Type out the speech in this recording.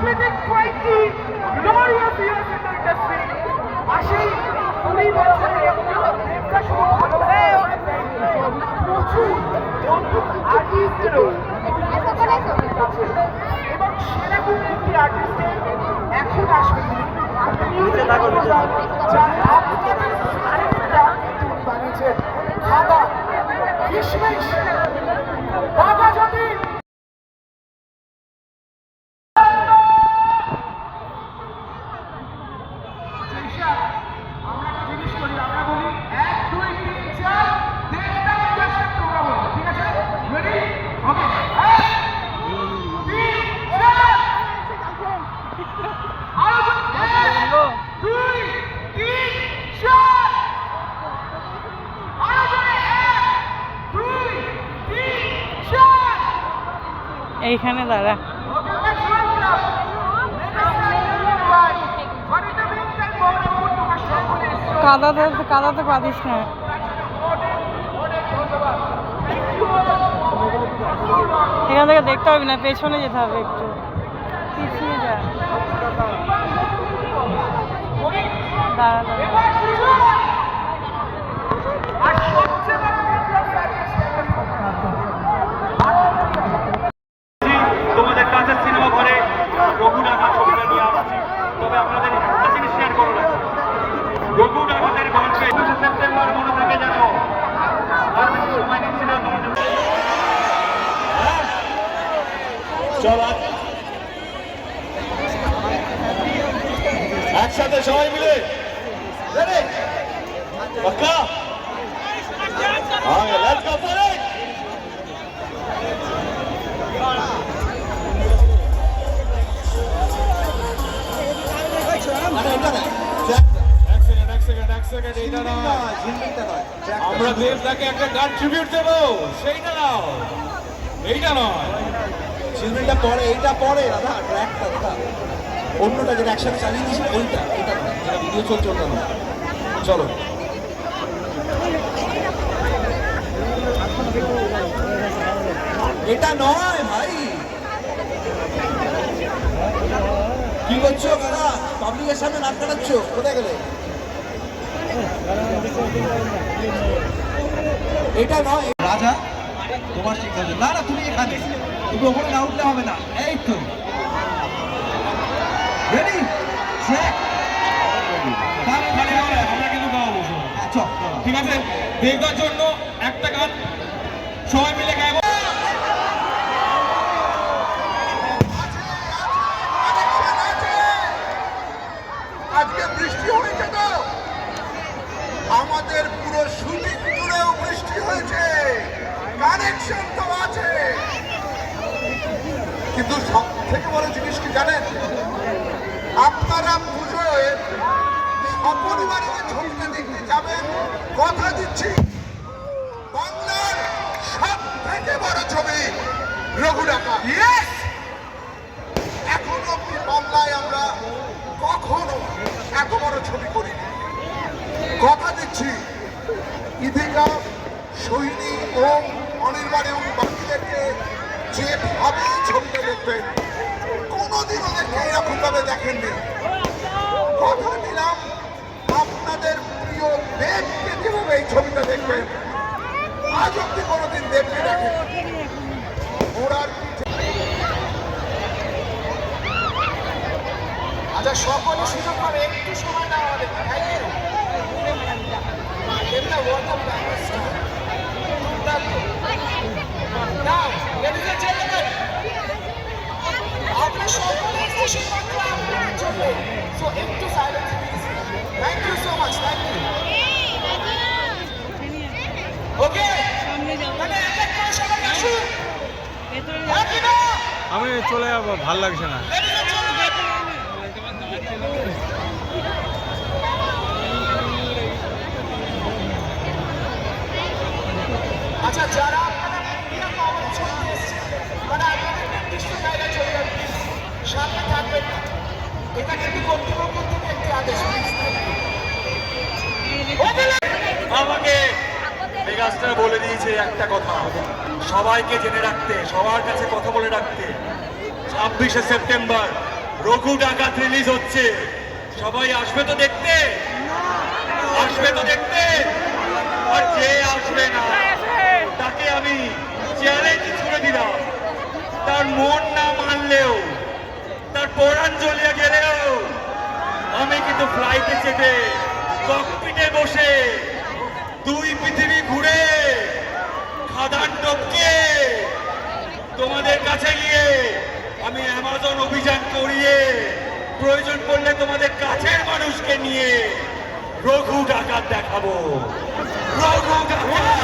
completing 20 glorious years in the industry. আশি কুড়ি বছরে দেবদা শুধু ভালো প্রচুর আর্টিস্টেরও এবং সেরকম একটি আর্টিস্টের এখন আসবে। নিচে সকলে এসছো। কাদাতে কাদাতে পারিস না। এখান থেকে দেখতে হবে না, পেছনে যেতে হবে একটু। পিছিয়ে যা। দাঁড়া দাঁড়া আর সবচেয়ে বড় বিপ্লব তোমাদের কাছের সিনেমা ঘরে রঘু ডাকা ছবিটা নিয়ে আসছি তবে আপনাদের একটা জিনিস শেয়ার করে রাখছি রঘু ডাকাতের গল্পে একুশে সেপ্টেম্বর মনে থাকে যেন। সময় নিচ্ছি না তোমাদের চল আজ একসাথে সবাই মিলে রেডি পাক্কা হ্যাঁ লেটস গো আমরা একটা গান ট্রিবিউট দেবো। সেইটা নাও। এইটা নয়। ঝিলমিলটা পরে, এইটা পরে দাদা ট্র্যাকটা দাদা অন্যটা যেটা একসাথে চালিয়ে ওইটা, এটা যেটা ভিডিও চলছে, ওটা না চলো। এটা নয়, ভাই। কি করছ দাদা পাবলিকের সামনে নাক কাটাচ্ছ? কোথায় গেলে? এটা নয়। রাজা তোমার সিদ্ধান্ত না না তুমি এখানে। তুমি ওখানে না উঠলে হবে না। এই তো। রেডি আমরা আমরা কিন্তু গাওয়াবো ঠিক আছে? দেবদার জন্য একটা গান সবাই মিলে কিন্তু সব থেকে বড় জিনিস কি জানেন? আপনারা পুজোয় সপরিবারে যে ছবিটা দেখতে যাবেন কথা দিচ্ছি। বাংলার সব থেকে বড় ছবি রঘু ডাকা। এখন অব্দি বাংলায় আমরা কখনো এত বড় ছবি করিনি। কথা দিচ্ছি ইদিকা সোহিনী ও অনির্বাণ এবং বাকিদেরকে যেভাবে ছবিটা দেখবেন কোনোদিন ওদেরকে এরকম ভাবে দেখেননি। কথা দিলাম, আপনাদের প্রিয় দেবকে যেভাবে এই ছবিটা দেখবেন আজ অব্দি কোনোদিন দেবকে দেখেন আমি চলে যাব ভালো লাগছে না। আচ্ছা যারা এটা কিন্তু কর্তৃপক্ষের থেকে একটি আদেশ। মেগাস্টার বলে দিয়েছে একটা কথা। সবাইকে জেনে রাখতে, সবার কাছে কথা বলে রাখতে। ছাব্বিশে সেপ্টেম্বর, রঘু ডাকাত রিলিজ হচ্ছে। সবাই আসবে তো দেখতে? আসবে তো দেখতে? আর যে আসবে না, তাকে আমি চ্যালেঞ্জ ছুড়ে দিলাম। তার মন না মানলেও, তার পরাণ জ্বলিয়ে গেলেও, আমি কিন্তু ফ্লাইটে চেপে ককপিটে বসে প্রয়োজন পড়লে তোমাদের কাছের মানুষকে নিয়ে রঘু ডাকাত দেখাবো। রঘু ডাকাত!